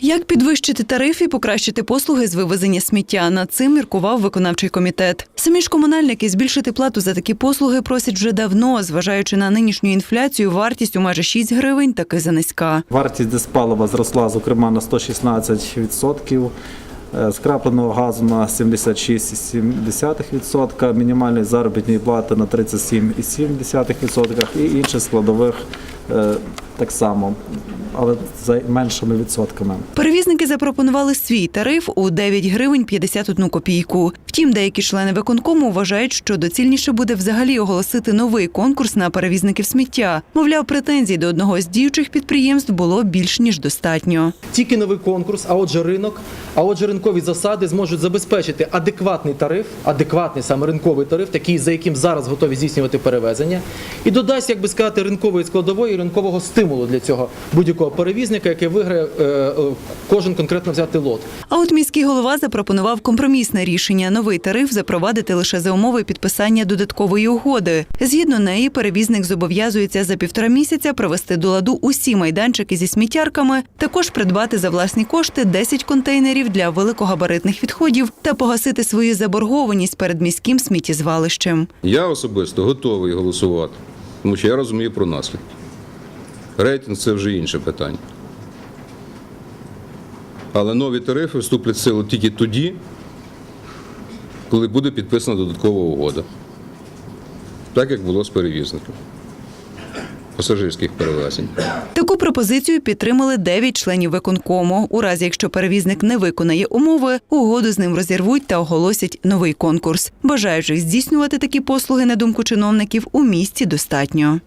Як підвищити тариф і покращити послуги з вивезення сміття? Над цим міркував виконавчий комітет. Самі ж комунальники збільшити плату за такі послуги просять вже давно, зважаючи на нинішню інфляцію, вартість у майже 6 гривень таки занизька. Вартість диспалива зросла, зокрема, на 116%. е, Скрапленого газу на 76,7%, мінімальної заробітної плати на 37,7% і інших складових е, так само, але за меншими відсотками. Перевізники запропонували свій тариф у 9 гривень 51 копійку. Втім, деякі члени виконкому вважають, що доцільніше буде взагалі оголосити новий конкурс на перевізників сміття. Мовляв, претензій до одного з діючих підприємств було більш ніж достатньо. Тільки новий конкурс, а отже ринок, а отже ринкові засади зможуть забезпечити адекватний тариф, адекватний саме ринковий тариф, такий, за яким зараз готові здійснювати перевезення, і додасть, як би сказати, ринкової складової і ринкового стимулу для цього будь-якого перевізника, який виграє е, е, кожен конкретно взяти лот. А от міський голова запропонував компромісне рішення новий тариф запровадити лише за умови підписання додаткової угоди. Згідно неї, перевізник зобов'язується за півтора місяця привести до ладу усі майданчики зі сміттярками, також придбати за власні кошти 10 контейнерів для великогабаритних відходів та погасити свою заборгованість перед міським сміттєзвалищем. Я особисто готовий голосувати, тому що я розумію про наслідки. Рейтинг це вже інше питання. Але нові тарифи вступлять в силу тільки тоді, коли буде підписана додаткова угода. Так як було з перевізником пасажирських перевезень. Таку пропозицію підтримали 9 членів виконкому. У разі, якщо перевізник не виконає умови, угоду з ним розірвуть та оголосять новий конкурс. Бажаючих здійснювати такі послуги на думку чиновників у місті достатньо.